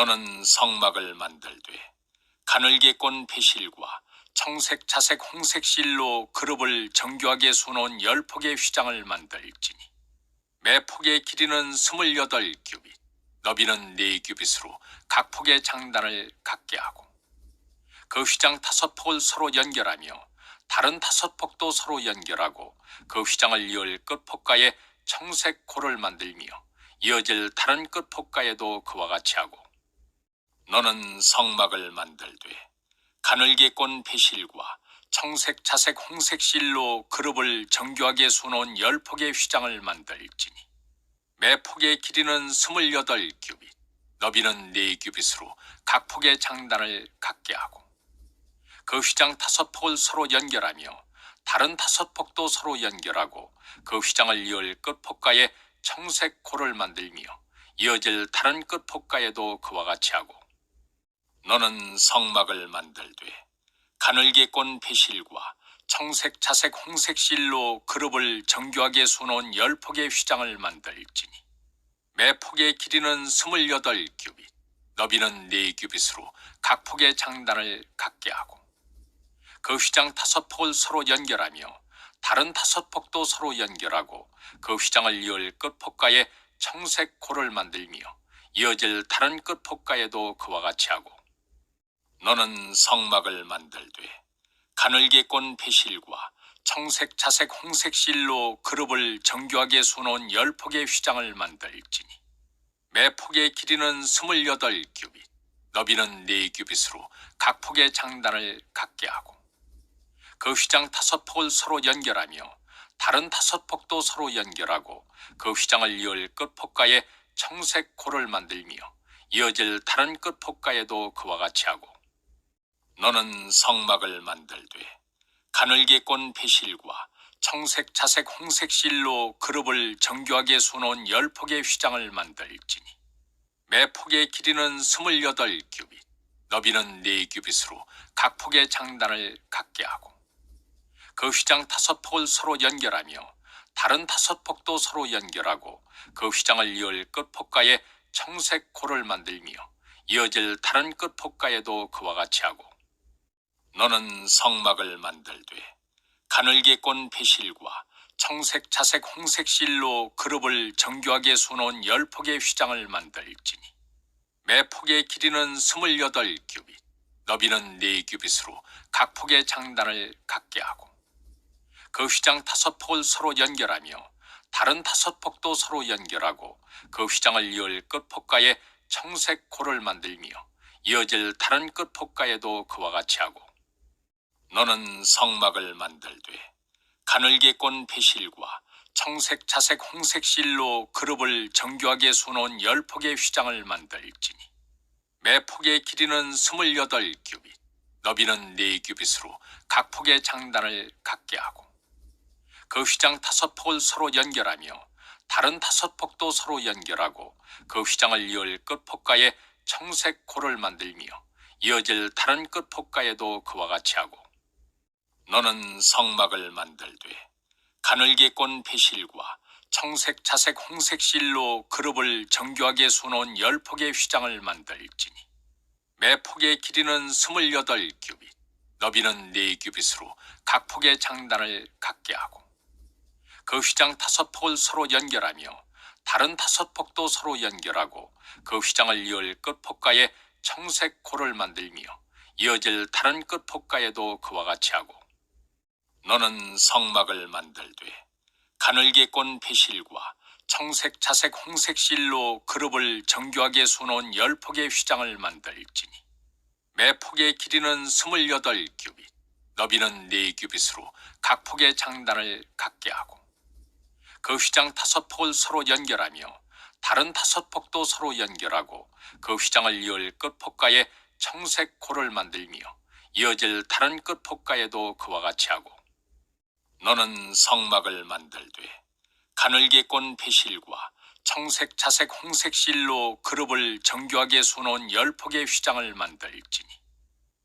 너는 성막을 만들되 가늘게 꼰 배실과 청색, 자색, 홍색 실로 그룹을 정교하게 수놓은 열 폭의 휘장을 만들지니 매 폭의 길이는 스물여덟 규빗, 너비는 네 규빗으로 각 폭의 장단을 갖게 하고 그 휘장 다섯 폭을 서로 연결하며 다른 다섯 폭도 서로 연결하고 그 휘장을 이을 끝폭가에 청색 고를 만들며 이어질 다른 끝폭가에도 그와 같이 하고 너는 성막을 만들되 가늘게 꼰 배실과 청색, 자색, 홍색 실로 그룹을 정교하게 수놓은 열 폭의 휘장을 만들지니 매 폭의 길이는 스물여덟 규빗, 너비는 네 규빗으로 각 폭의 장단을 갖게 하고 그 휘장 다섯 폭을 서로 연결하며 다른 다섯 폭도 서로 연결하고 그 휘장을 이을 끝폭가에 청색 고를 만들며 이어질 다른 끝폭가에도 그와 같이 하고 너는 성막을 만들되 가늘게 꼰 배실과 청색, 자색, 홍색 실로 그룹을 정교하게 수놓은 열 폭의 휘장을 만들지니 매 폭의 길이는 스물여덟 규빗, 너비는 네 규빗으로 각 폭의 장단을 갖게 하고 그 휘장 다섯 폭을 서로 연결하며 다른 다섯 폭도 서로 연결하고 그 휘장을 이을 끝폭가에 청색 고를 만들며 이어질 다른 끝폭가에도 그와 같이 하고 너는 성막을 만들되 가늘게 꼰 배실과 청색, 자색, 홍색 실로 그룹을 정교하게 수놓은 열 폭의 휘장을 만들지니 매 폭의 길이는 스물여덟 규빗, 너비는 네 규빗으로 각 폭의 장단을 갖게 하고 그 휘장 다섯 폭을 서로 연결하며 다른 다섯 폭도 서로 연결하고 그 휘장을 이을 끝폭가에 청색 고를 만들며 이어질 다른 끝폭가에도 그와 같이 하고 너는 성막을 만들되 가늘게 꼰 배실과 청색, 자색, 홍색 실로 그룹을 정교하게 수놓은 열 폭의 휘장을 만들지니 매 폭의 길이는 스물여덟 규빗, 너비는 네 규빗으로 각 폭의 장단을 갖게 하고 그 휘장 다섯 폭을 서로 연결하며 다른 다섯 폭도 서로 연결하고 그 휘장을 이을 끝폭가에 청색 고를 만들며 이어질 다른 끝폭가에도 그와 같이 하고 너는 성막을 만들되 가늘게 꼰 배실과 청색, 자색, 홍색 실로 그룹을 정교하게 수놓은 열 폭의 휘장을 만들지니 매 폭의 길이는 스물여덟 규빗, 너비는 네 규빗으로 각 폭의 장단을 갖게 하고 그 휘장 다섯 폭을 서로 연결하며 다른 다섯 폭도 서로 연결하고 그 휘장을 이을 끝폭가에 청색 고를 만들며 이어질 다른 끝폭가에도 그와 같이 하고 너는 성막을 만들되 가늘게 꼰 배실과 청색, 자색, 홍색 실로 그룹을 정교하게 수놓은 열 폭의 휘장을 만들지니 매 폭의 길이는 스물여덟 규빗, 너비는 네 규빗으로 각 폭의 장단을 갖게 하고 그 휘장 다섯 폭을 서로 연결하며 다른 다섯 폭도 서로 연결하고 그 휘장을 이을 끝폭가에 청색 고를 만들며 이어질 다른 끝폭가에도 그와 같이 하고 너는 성막을 만들되 가늘게 꼰 배실과 청색, 자색, 홍색 실로 그룹을 정교하게 수놓은 열 폭의 휘장을 만들지니 매 폭의 길이는 스물여덟 규빗, 너비는 네 규빗으로 각 폭의 장단을 갖게 하고 그 휘장 다섯 폭을 서로 연결하며 다른 다섯 폭도 서로 연결하고 그 휘장을 이을 끝폭가에 청색 고를 만들며 이어질 다른 끝폭가에도 그와 같이 하고 너는 성막을 만들되 가늘게 꼰 배실과 청색, 자색, 홍색 실로 그룹을 정교하게 수놓은 열 폭의 휘장을 만들지니 매 폭의 길이는 스물여덟 규빗, 너비는 네 규빗으로 각 폭의 장단을 갖게 하고 그 휘장 다섯 폭을 서로 연결하며 다른 다섯 폭도 서로 연결하고 그 휘장을 이을 끝폭가에 청색 고를 만들며 이어질 다른 끝폭가에도 그와 같이 하고 너는 성막을 만들되 가늘게 꼰 배실과 청색, 자색, 홍색 실로 그룹을 정교하게 수놓은 열 폭의 휘장을 만들지니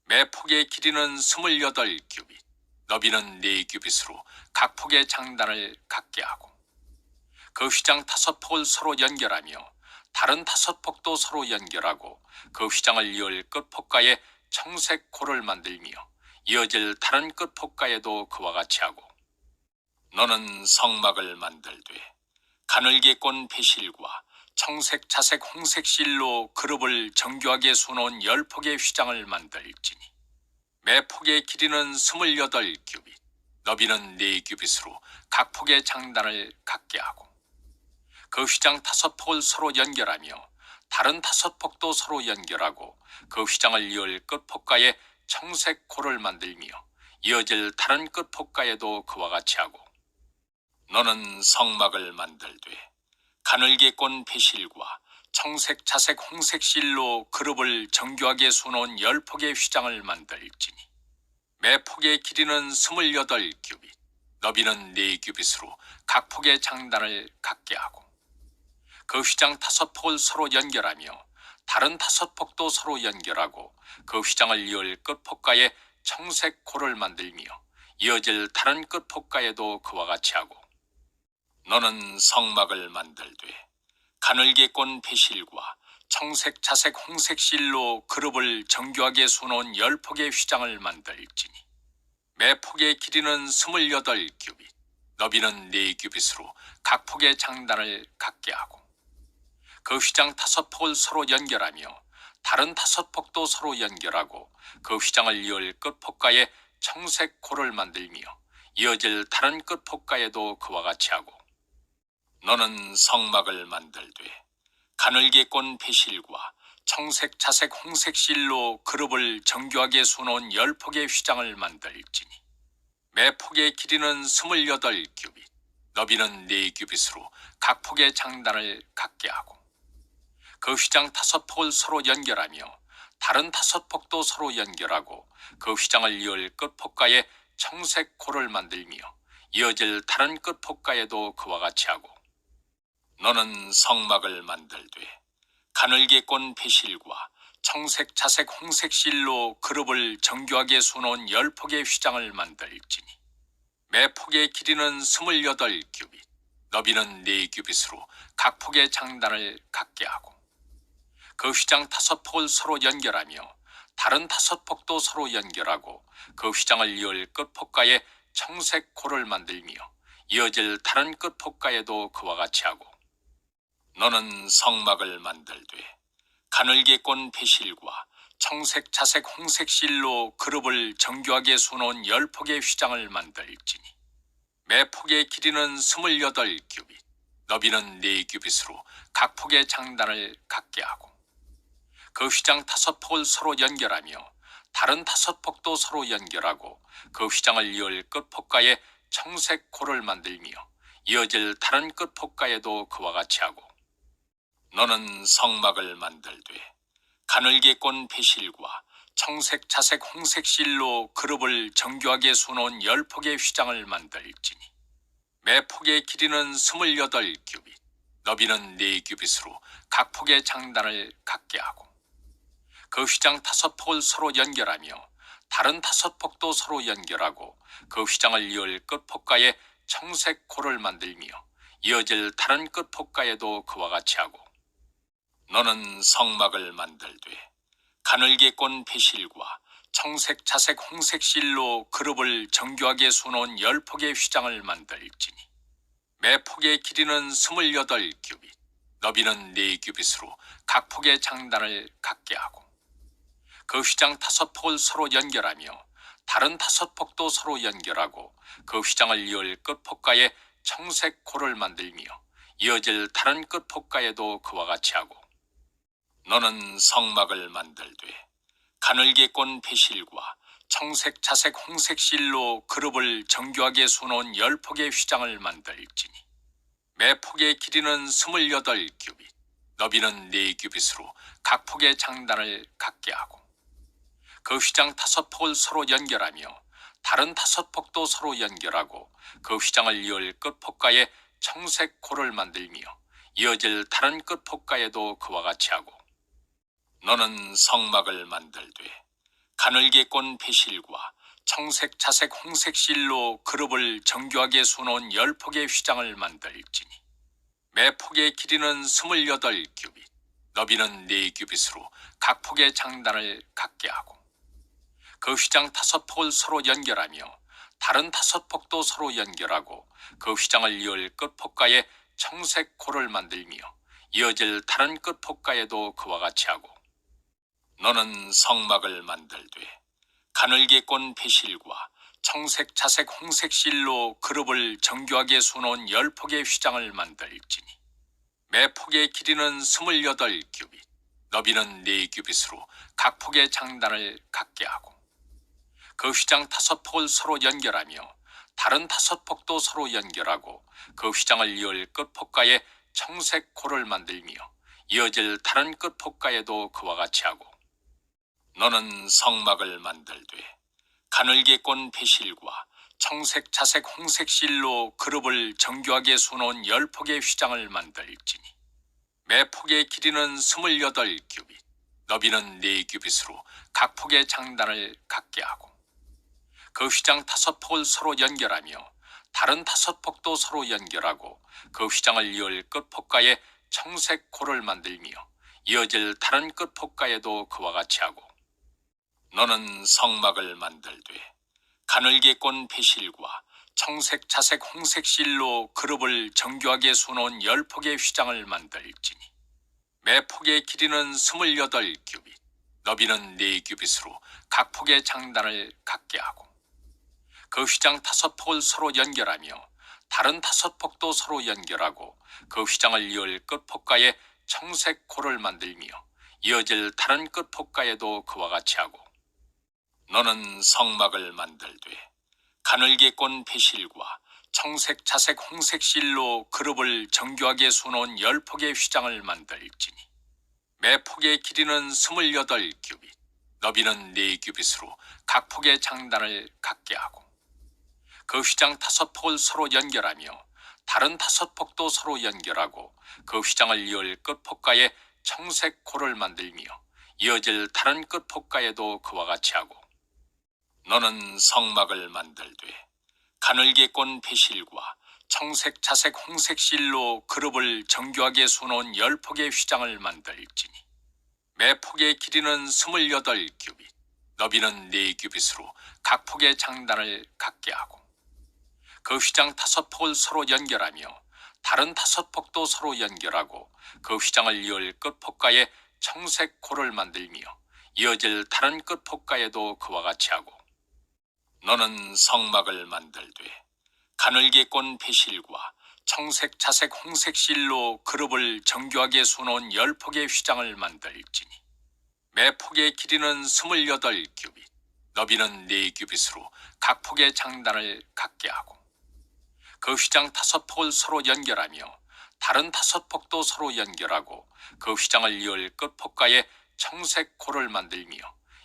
매 폭의 길이는 스물여덟 규빗, 너비는 네 규빗으로 각 폭의 장단을 갖게 하고 그 휘장 다섯 폭을 서로 연결하며 다른 다섯 폭도 서로 연결하고 그 휘장을 이을 끝폭가에 청색 코를 만들며 이어질 다른 끝폭가에도 그와 같이 하고 너는 성막을 만들되 가늘게 꼰 배실과 청색, 자색, 홍색 실로 그룹을 정교하게 수놓은 열 폭의 휘장을 만들지니 매 폭의 길이는 스물여덟 규빗, 너비는 네 규빗으로 각 폭의 장단을 갖게 하고 그 휘장 다섯 폭을 서로 연결하며 다른 다섯 폭도 서로 연결하고 그 휘장을 이을 끝폭가에 청색 코를 만들며 이어질 다른 끝폭가에도 그와 같이 하고 너는 성막을 만들되 가늘게 꼰 배실과 청색, 자색, 홍색 실로 그룹을 정교하게 수놓은 열 폭의 휘장을 만들지니 매 폭의 길이는 스물여덟 규빗, 너비는 네 규빗으로 각 폭의 장단을 갖게 하고 그 휘장 다섯 폭을 서로 연결하며 다른 다섯 폭도 서로 연결하고 그 휘장을 이을 끝폭가에 청색 코를 만들며 이어질 다른 끝폭가에도 그와 같이 하고 너는 성막을 만들되 가늘게 꼰 배실과 청색, 자색, 홍색 실로 그룹을 정교하게 수놓은 열 폭의 휘장을 만들지니 매 폭의 길이는 스물여덟 규빗, 너비는 네 규빗으로 각 폭의 장단을 갖게 하고 그 휘장 다섯 폭을 서로 연결하며 다른 다섯 폭도 서로 연결하고 그 휘장을 이을 끝폭가에 청색 코를 만들며 이어질 다른 끝폭가에도 그와 같이 하고 너는 성막을 만들되 가늘게 꼰 배실과 청색, 자색, 홍색 실로 그룹을 정교하게 수놓은 열 폭의 휘장을 만들지니 매 폭의 길이는 스물여덟 규빗, 너비는 네 규빗으로 각 폭의 장단을 갖게 하고 그 휘장 다섯 폭을 서로 연결하며 다른 다섯 폭도 서로 연결하고 그 휘장을 이을 끝폭가에 청색 코를 만들며 이어질 다른 끝폭가에도 그와 같이 하고 너는 성막을 만들되 가늘게 꼰 배실과 청색, 자색, 홍색 실로 그룹을 정교하게 수놓은 열 폭의 휘장을 만들지니 매 폭의 길이는 스물여덟 규빗, 너비는 네 규빗으로 각 폭의 장단을 갖게 하고 그 휘장 다섯 폭을 서로 연결하며 다른 다섯 폭도 서로 연결하고 그 휘장을 이을 끝폭가에 청색 코를 만들며 이어질 다른 끝폭가에도 그와 같이 하고 너는 성막을 만들되 가늘게 꼰 배실과 청색, 자색, 홍색 실로 그룹을 정교하게 수놓은 열 폭의 휘장을 만들지니 매 폭의 길이는 스물여덟 규빗, 너비는 네 규빗으로 각 폭의 장단을 갖게 하고 그 휘장 다섯 폭을 서로 연결하며 다른 다섯 폭도 서로 연결하고 그 휘장을 이을 끝폭가에 청색 코를 만들며 이어질 다른 끝폭가에도 그와 같이 하고 너는 성막을 만들되 가늘게 꼰 배실과 청색, 자색, 홍색 실로 그룹을 정교하게 수놓은 열 폭의 휘장을 만들지니 매 폭의 길이는 스물여덟 규빗, 너비는 네 규빗으로 각 폭의 장단을 갖게 하고 그 휘장 다섯 폭을 서로 연결하며 다른 다섯 폭도 서로 연결하고 그 휘장을 이을 끝폭가에 청색 코를 만들며 이어질 다른 끝폭가에도 그와 같이 하고 너는 성막을 만들되 가늘게 꼰 배실과 청색, 자색, 홍색 실로 그룹을 정교하게 수놓은 열 폭의 휘장을 만들지니 매 폭의 길이는 스물여덟 규빗, 너비는 네 규빗으로 각 폭의 장단을 갖게 하고 그 휘장 다섯 폭을 서로 연결하며 다른 다섯 폭도 서로 연결하고 그 휘장을 이을 끝폭가에 청색 코를 만들며 이어질 다른 끝폭가에도 그와 같이 하고 너는 성막을 만들되 가늘게 꼰 배실과 청색, 자색, 홍색 실로 그룹을 정교하게 수놓은 열 폭의 휘장을 만들지니 매 폭의 길이는 스물여덟 규빗, 너비는 네 규빗으로 각 폭의 장단을 갖게 하고 그 휘장 다섯 폭을 서로 연결하며 다른 다섯 폭도 서로 연결하고 그 휘장을 이을 끝폭가에 청색 코를 만들며 이어질 다른 끝폭가에도 그와 같이 하고 너는 성막을 만들되 가늘게 꼰 배실과 청색, 자색, 홍색 실로 그룹을 정교하게 수놓은 열 폭의 휘장을 만들지니 매 폭의 길이는 28규빗, 너비는 4규빗으로 각 폭의 장단을 갖게 하고 그 휘장 다섯 폭을 서로 연결하며 다른 다섯 폭도 서로 연결하고 그 휘장을 이을 끝폭가에 청색 고를 만들며 이어질 다른 끝폭가에도 그와 같이 하고 너는 성막을 만들되 가늘게 꼰 배실과 청색, 자색, 홍색 실로 그룹을 정교하게 수놓은 열 폭의 휘장을 만들지니 매 폭의 길이는 스물여덟 규빗, 너비는 네 규빗으로 각 폭의 장단을 갖게 하고 그 휘장 다섯 폭을 서로 연결하며 다른 다섯 폭도 서로 연결하고 그 휘장을 이을 끝폭가에 청색 고를 만들며 이어질 다른 끝폭가에도 그와 같이 하고 너는 성막을 만들되 가늘게 꼰 배실과 청색, 자색, 홍색 실로 그룹을 정교하게 수놓은 열 폭의 휘장을 만들지니 매 폭의 길이는 스물여덟 규빗, 너비는 네 규빗으로 각 폭의 장단을 갖게 하고 그 휘장 다섯 폭을 서로 연결하며 다른 다섯 폭도 서로 연결하고 그 휘장을 이을 끝폭가에 청색 고를 만들며 이어질 다른 끝폭가에도 그와 같이 하고 너는 성막을 만들되 가늘게 꼰 배실과 청색, 자색, 홍색 실로 그룹을 정교하게 수놓은 열 폭의 휘장을 만들지니 매 폭의 길이는 스물여덟 규빗, 너비는 네 규빗으로 각 폭의 장단을 갖게 하고 그 휘장 다섯 폭을 서로 연결하며 다른 다섯 폭도 서로 연결하고 그 휘장을 이을 끝폭가에 청색 고를 만들며 이어질 다른 끝폭가에도 그와 같이 하고 너는 성막을 만들되 가늘게 꼰 배실과 청색, 자색, 홍색 실로 그룹을 정교하게 수놓은 열 폭의 휘장을 만들지니 매 폭의 길이는 스물여덟 규빗, 너비는 네 규빗으로 각 폭의 장단을 갖게 하고 그 휘장 다섯 폭을 서로 연결하며 다른 다섯 폭도 서로 연결하고 그 휘장을 이을 끝폭가에 청색 고를 만들며 이어질 다른 끝폭가에도 그와 같이 하고 너는 성막을 만들되 가늘게 꼰 배실과 청색, 자색, 홍색 실로 그룹을 정교하게 수놓은 열 폭의 휘장을 만들지니 매 폭의 길이는 스물여덟 규빗, 너비는 네 규빗으로 각 폭의 장단을 갖게 하고 그 휘장 다섯 폭을 서로 연결하며 다른 다섯 폭도 서로 연결하고 그 휘장을 이을 끝폭가에 청색 고를 만들며 이어질 다른 끝폭가에도 그와 같이 하고 너는 성막을 만들되 가늘게 꼰 배실과 청색, 자색, 홍색 실로 그룹을 정교하게 수놓은 열 폭의 휘장을 만들지니 매 폭의 길이는 스물여덟 규빗, 너비는 네 규빗으로 각 폭의 장단을 갖게 하고 그 휘장 다섯 폭을 서로 연결하며 다른 다섯 폭도 서로 연결하고 그 휘장을 이을 끝폭가에 청색 고를 만들며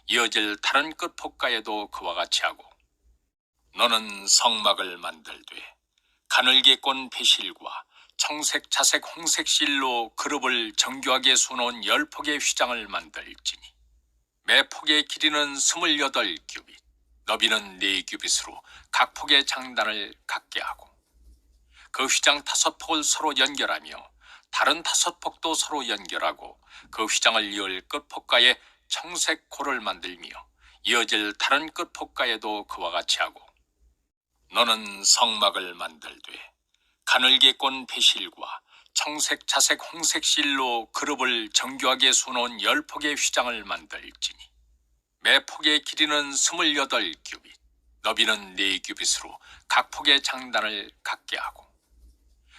이어질 다른 끝폭가에도 그와 같이 하고 너는 성막을 만들되 가늘게 꼰 배실과 청색, 자색, 홍색 실로 그룹을 정교하게 수놓은 열 폭의 휘장을 만들지니 매 폭의 길이는 스물여덟 규빗, 너비는 네 규빗으로 각 폭의 장단을 갖게 하고 그 휘장 다섯 폭을 서로 연결하며 다른 다섯 폭도 서로 연결하고 그 휘장을 이을 끝폭가에 청색 고를 만들며 이어질 다른 끝폭가에도 그와 같이 하고 너는 성막을 만들되 가늘게 꼰 배실과 청색, 자색, 홍색 실로 그룹을 정교하게 수놓은 열 폭의 휘장을 만들지니 매 폭의 길이는 스물여덟 규빗, 너비는 네 규빗으로 각 폭의 장단을 갖게 하고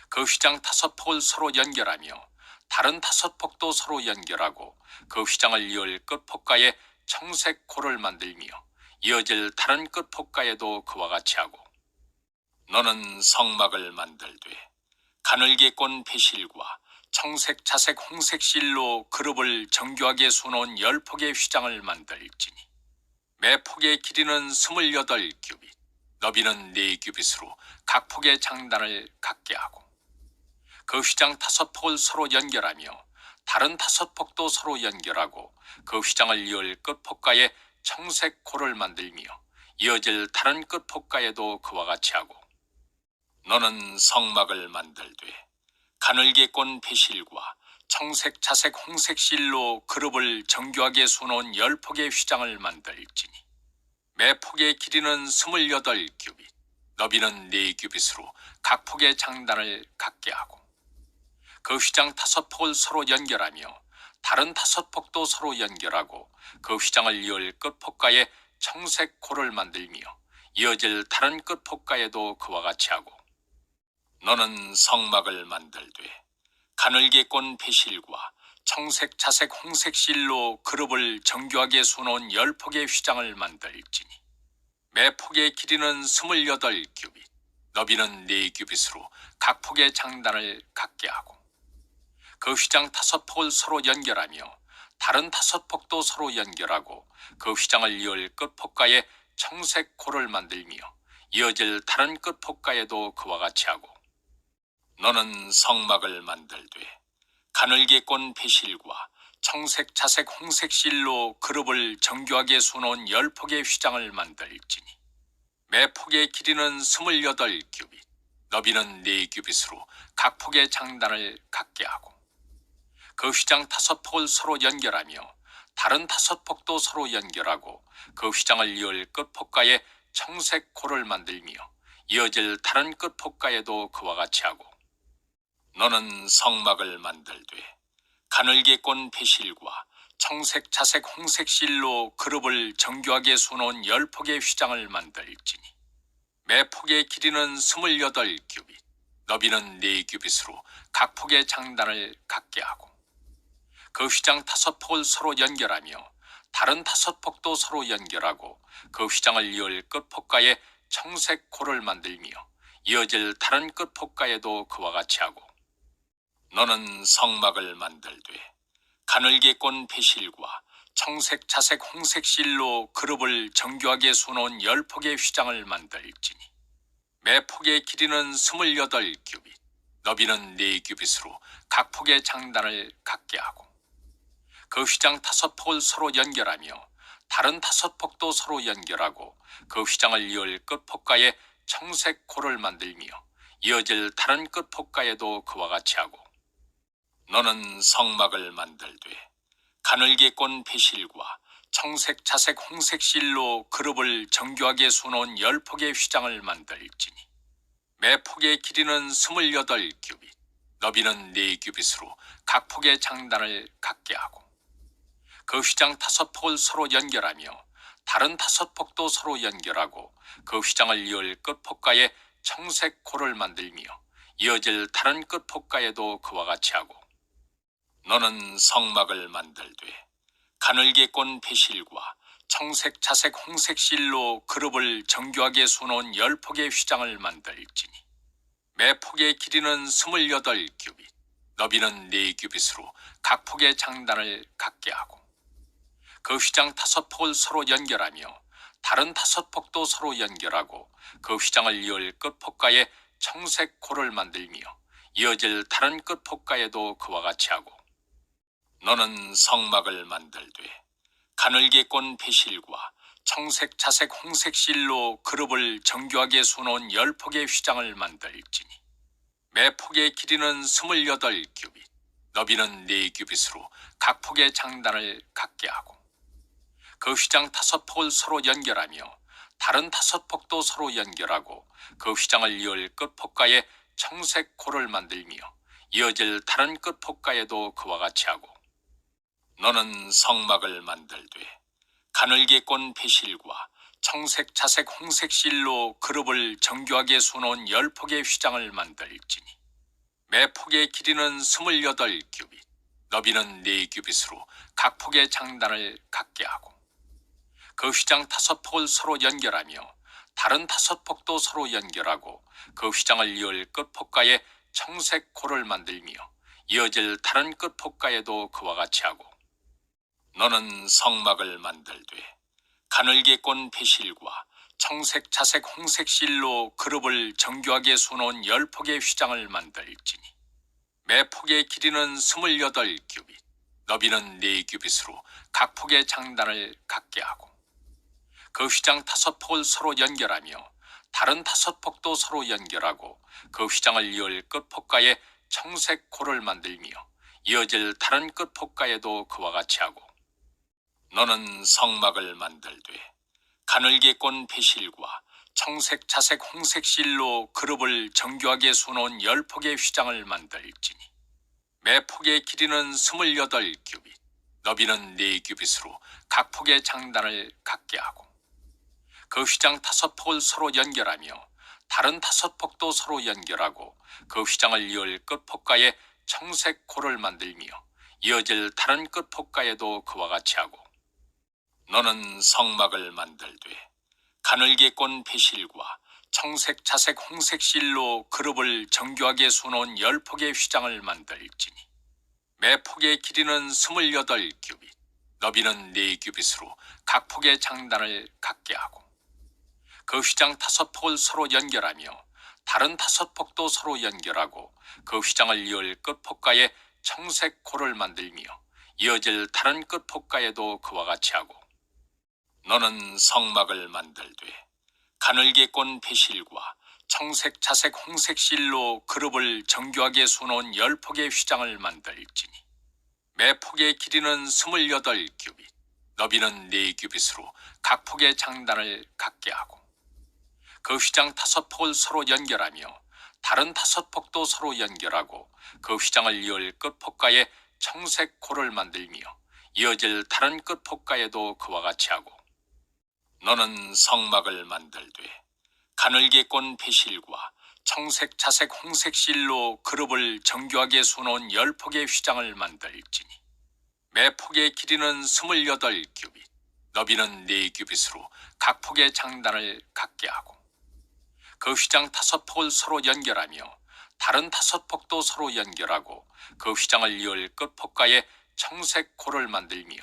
그 휘장 다섯 폭을 서로 연결하며 다른 다섯 폭도 서로 연결하고 그 휘장을 이을 끝폭가에 청색 고를 만들며 이어질 다른 끝폭가에도 그와 같이 하고 너는 성막을 만들되 가늘게 꼰 배실과 청색, 자색, 홍색 실로 그룹을 정교하게 수놓은 열 폭의 휘장을 만들지니 매 폭의 길이는 스물여덟 규빗, 너비는 네 규빗으로 각 폭의 장단을 갖게 하고 그 휘장 다섯 폭을 서로 연결하며 다른 다섯 폭도 서로 연결하고 그 휘장을 이을 끝폭가에 청색 고를 만들며 이어질 다른 끝폭가에도 그와 같이 하고 너는 성막을 만들되 가늘게 꼰 배실과 청색, 자색, 홍색 실로 그룹을 정교하게 수놓은 열 폭의 휘장을 만들지니 매 폭의 길이는 스물여덟 규빗, 너비는 네 규빗으로 각 폭의 장단을 갖게 하고 그 휘장 다섯 폭을 서로 연결하며 다른 다섯 폭도 서로 연결하고 그 휘장을 이을 끝폭가에 청색 고를 만들며 이어질 다른 끝폭가에도 그와 같이 하고 너는 성막을 만들되 가늘게 꼰 배실과 청색, 자색, 홍색 실로 그룹을 정교하게 수놓은 열 폭의 휘장을 만들지니 매 폭의 길이는 스물여덟 규빗, 너비는 네 규빗으로 각 폭의 장단을 갖게 하고 그 휘장 다섯 폭을 서로 연결하며 다른 다섯 폭도 서로 연결하고 그 휘장을 이을 끝폭가에 청색 고를 만들며 이어질 다른 끝폭가에도 그와 같이 하고 너는 성막을 만들되 가늘게 꼰 배실과 청색, 자색, 홍색 실로 그룹을 정교하게 수놓은 열 폭의 휘장을 만들지니 매 폭의 길이는 스물여덟 규빗, 너비는 네 규빗으로 각 폭의 장단을 갖게 하고 그 휘장 다섯 폭을 서로 연결하며 다른 다섯 폭도 서로 연결하고 그 휘장을 이을 끝폭가에 청색 고를 만들며 이어질 다른 끝폭가에도 그와 같이 하고 너는 성막을 만들되 가늘게 꼰 배실과 청색, 자색, 홍색 실로 그룹을 정교하게 수놓은 열 폭의 휘장을 만들지니 매 폭의 길이는 스물여덟 규빗, 너비는 네 규빗으로 각 폭의 장단을 갖게 하고 그 휘장 다섯 폭을 서로 연결하며 다른 다섯 폭도 서로 연결하고 그 휘장을 이을 끝폭가에 청색 고를 만들며 이어질 다른 끝폭가에도 그와 같이 하고 너는 성막을 만들되 가늘게 꼰 배실과 청색, 자색, 홍색 실로 그룹을 정교하게 수놓은 열 폭의 휘장을 만들지니 매 폭의 길이는 스물여덟 규빗, 너비는 네 규빗으로 각 폭의 장단을 갖게 하고 그 휘장 다섯 폭을 서로 연결하며 다른 다섯 폭도 서로 연결하고 그 휘장을 이을 끝폭가에 청색 고를 만들며 이어질 다른 끝폭가에도 그와 같이 하고 너는 성막을 만들되 가늘게 꼰 배실과 청색, 자색, 홍색 실로 그룹을 정교하게 수놓은 열 폭의 휘장을 만들지니 매 폭의 길이는 스물여덟 규빗, 너비는 네 규빗으로 각 폭의 장단을 갖게 하고 그 휘장 다섯 폭을 서로 연결하며 다른 다섯 폭도 서로 연결하고 그 휘장을 이을 끝폭가에 청색 고를 만들며 이어질 다른 끝폭가에도 그와 같이 하고 너는 성막을 만들되 가늘게 꼰 배실과 청색, 자색, 홍색 실로 그룹을 정교하게 수놓은 열 폭의 휘장을 만들지니 매 폭의 길이는 스물여덟 규빗, 너비는 네 규빗으로 각 폭의 장단을 갖게 하고 그 휘장 다섯 폭을 서로 연결하며 다른 다섯 폭도 서로 연결하고 그 휘장을 이을 끝폭가에 청색 고를 만들며 이어질 다른 끝폭가에도 그와 같이 하고 너는 성막을 만들되 가늘게 꼰 배실과 청색, 자색, 홍색 실로 그룹을 정교하게 수놓은 열 폭의 휘장을 만들지니 매 폭의 길이는 스물여덟 규빗, 너비는 네 규빗으로 각 폭의 장단을 갖게 하고 그 휘장 다섯 폭을 서로 연결하며 다른 다섯 폭도 서로 연결하고 그 휘장을 이을 끝폭가에 청색 고를 만들며 이어질 다른 끝폭가에도 그와 같이 하고 너는 성막을 만들되 가늘게 꼰 배실과 청색, 자색, 홍색 실로 그룹을 정교하게 수놓은 열 폭의 휘장을 만들지니 매 폭의 길이는 스물여덟 규빗, 너비는 네 규빗으로 각 폭의 장단을 갖게 하고 그 휘장 다섯 폭을 서로 연결하며 다른 다섯 폭도 서로 연결하고 그 휘장을 이을 끝폭가에 청색 고를 만들며 이어질 다른 끝폭가에도 그와 같이 하고 너는 성막을 만들되 가늘게 꼰 배실과 청색, 자색, 홍색 실로 그룹을 정교하게 수놓은 열 폭의 휘장을 만들지니 매 폭의 길이는 스물여덟 규빗, 너비는 네 규빗으로 각 폭의 장단을 갖게 하고 그 휘장 다섯 폭을 서로 연결하며 다른 다섯 폭도 서로 연결하고 그 휘장을 이을 끝폭가에 청색 고를 만들며 이어질 다른 끝폭가에도 그와 같이 하고 너는 성막을 만들되 가늘게 꼰 배실과 청색, 자색, 홍색 실로 그룹을 정교하게 수놓은 열 폭의 휘장을 만들지니 매 폭의 길이는 스물여덟 규빗, 너비는 네 규빗으로 각 폭의 장단을 갖게 하고 그 휘장 다섯 폭을 서로 연결하며 다른 다섯 폭도 서로 연결하고 그 휘장을 이을 끝폭가에 청색 고를 만들며 이어질 다른 끝폭가에도 그와 같이 하고 너는 성막을 만들되 가늘게 꼰 배실과 청색, 자색, 홍색 실로 그룹을 정교하게 수놓은 열 폭의 휘장을 만들지니 매 폭의 길이는 스물여덟 규빗, 너비는 네 규빗으로 각 폭의 장단을 갖게 하고 그 휘장 다섯 폭을 서로 연결하며 다른 다섯 폭도 서로 연결하고 그 휘장을 이을 끝폭가에 청색 고를 만들며 이어질 다른 끝폭가에도 그와 같이 하고 너는 성막을 만들되 가늘게 꼰 배실과 청색, 자색, 홍색 실로 그룹을 정교하게 수놓은 열 폭의 휘장을 만들지니 매 폭의 길이는 스물여덟 규빗, 너비는 네 규빗으로 각 폭의 장단을 갖게 하고 그 휘장 다섯 폭을 서로 연결하며 다른 다섯 폭도 서로 연결하고 그 휘장을 이을 끝폭가에 청색 고를 만들며 이어질 다른 끝폭가에도 그와 같이 하고 너는 성막을 만들되 가늘게 꼰 배실과 청색, 자색, 홍색 실로 그룹을 정교하게 수놓은 열 폭의 휘장을 만들지니 매 폭의 길이는 스물여덟 규빗, 너비는 네 규빗으로 각 폭의 장단을 갖게 하고 그 휘장 다섯 폭을 서로 연결하며 다른 다섯 폭도 서로 연결하고 그 휘장을 이을 끝폭가에 청색 고를 만들며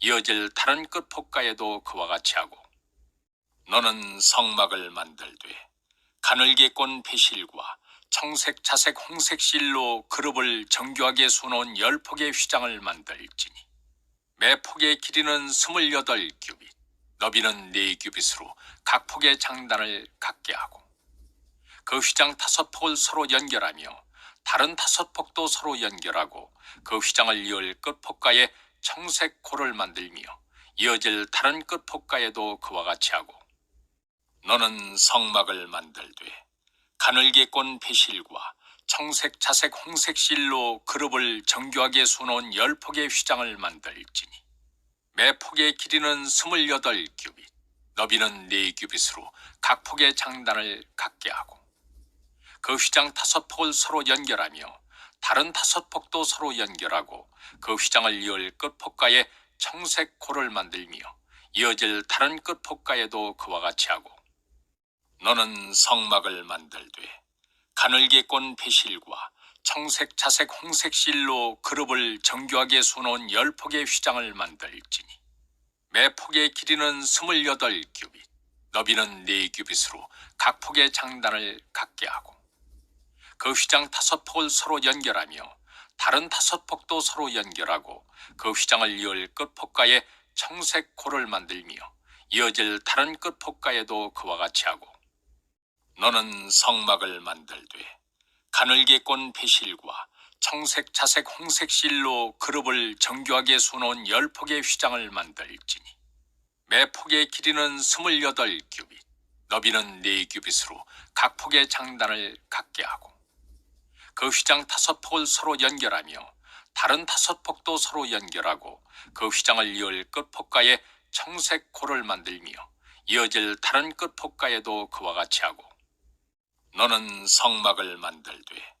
이어질 다른 끝폭가에도 그와 같이 하고 너는 성막을 만들되 가늘게 꼰 배실과 청색, 자색, 홍색 실로 그룹을 정교하게 수놓은 열 폭의 휘장을 만들지니 매 폭의 길이는 스물여덟 규빗, 너비는 네 규빗으로 각 폭의 장단을 갖게 하고 그 휘장 다섯 폭을 서로 연결하며 다른 다섯 폭도 서로 연결하고 그 휘장을 이을 끝폭가에 청색 고를 만들며 이어질 다른 끝폭가에도 그와 같이 하고 너는 성막을 만들되 가늘게 꼰 배실과 청색, 자색, 홍색 실로 그룹을 정교하게 수놓은 열 폭의 휘장을 만들지니 매 폭의 길이는 스물여덟 규빗, 너비는 네 규빗으로 각 폭의 장단을 갖게 하고 그 휘장 다섯 폭을 서로 연결하며 다른 다섯 폭도 서로 연결하고 그 휘장을 이을 끝폭가에 청색 고를 만들며 이어질 다른 끝폭가에도 그와 같이 하고 너는 성막을 만들되 가늘게 꼰 배실과 청색, 자색, 홍색 실로 그룹을 정교하게 수놓은 열 폭의 휘장을 만들지니 매 폭의 길이는 스물여덟 규빗, 너비는 네 규빗으로 각 폭의 장단을 갖게 하고 그 휘장 다섯 폭을 서로 연결하며 다른 다섯 폭도 서로 연결하고 그 휘장을 이을 끝폭가에 청색 고를 만들며 이어질 다른 끝폭가에도 그와 같이 하고 너는 성막을 만들되 가늘게 꼰 배실과 청색, 자색, 홍색 실로 그룹을 정교하게 수놓은 열 폭의 휘장을 만들지니 매 폭의 길이는 스물여덟 규빗, 너비는 네 규빗으로 각 폭의 장단을 갖게 하고 그 휘장 다섯 폭을 서로 연결하며 다른 다섯 폭도 서로 연결하고 그 휘장을 이을 끝폭가에 청색 고를 만들며 이어질 다른 끝폭가에도 그와 같이 하고 너는 성막을 만들되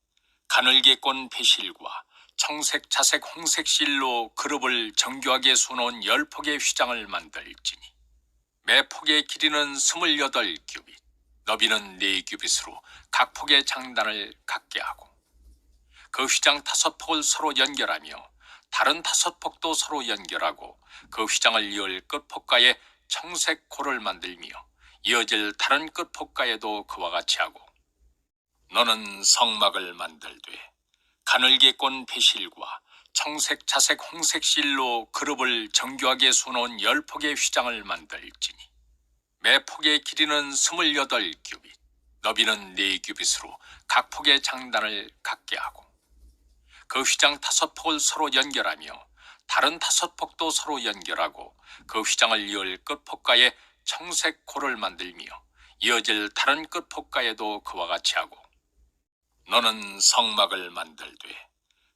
가늘게 꼰 배실과 청색, 자색, 홍색 실로 그룹을 정교하게 수놓은 열 폭의 휘장을 만들지니 매 폭의 길이는 스물여덟 규빗, 너비는 네 규빗으로 각 폭의 장단을 갖게 하고 그 휘장 다섯 폭을 서로 연결하며 다른 다섯 폭도 서로 연결하고 그 휘장을 이을 끝폭가에 청색 고를 만들며 이어질 다른 끝폭가에도 그와 같이 하고 너는 성막을 만들되 가늘게 꼰 배실과 청색, 자색, 홍색 실로 그룹을 정교하게 수놓은 열 폭의 휘장을 만들지니 매 폭의 길이는 스물여덟 규빗, 너비는 네 규빗으로 각 폭의 장단을 갖게 하고 그 휘장 다섯 폭을 서로 연결하며 다른 다섯 폭도 서로 연결하고 그 휘장을 이을 끝폭가에 청색 고를 만들며 이어질 다른 끝폭가에도 그와 같이 하고 너는 성막을 만들되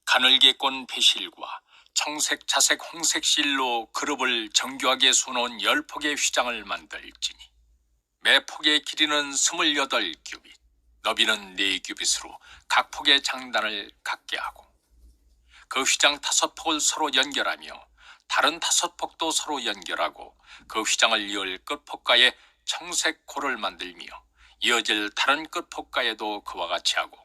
가늘게 꼰 배실과 청색, 자색, 홍색 실로 그룹을 정교하게 수놓은 열 폭의 휘장을 만들지니 매 폭의 길이는 스물여덟 규빗, 너비는 네 규빗으로 각 폭의 장단을 갖게 하고 그 휘장 다섯 폭을 서로 연결하며 다른 다섯 폭도 서로 연결하고 그 휘장을 이을 끝폭가에 청색 고를 만들며 이어질 다른 끝폭가에도 그와 같이 하고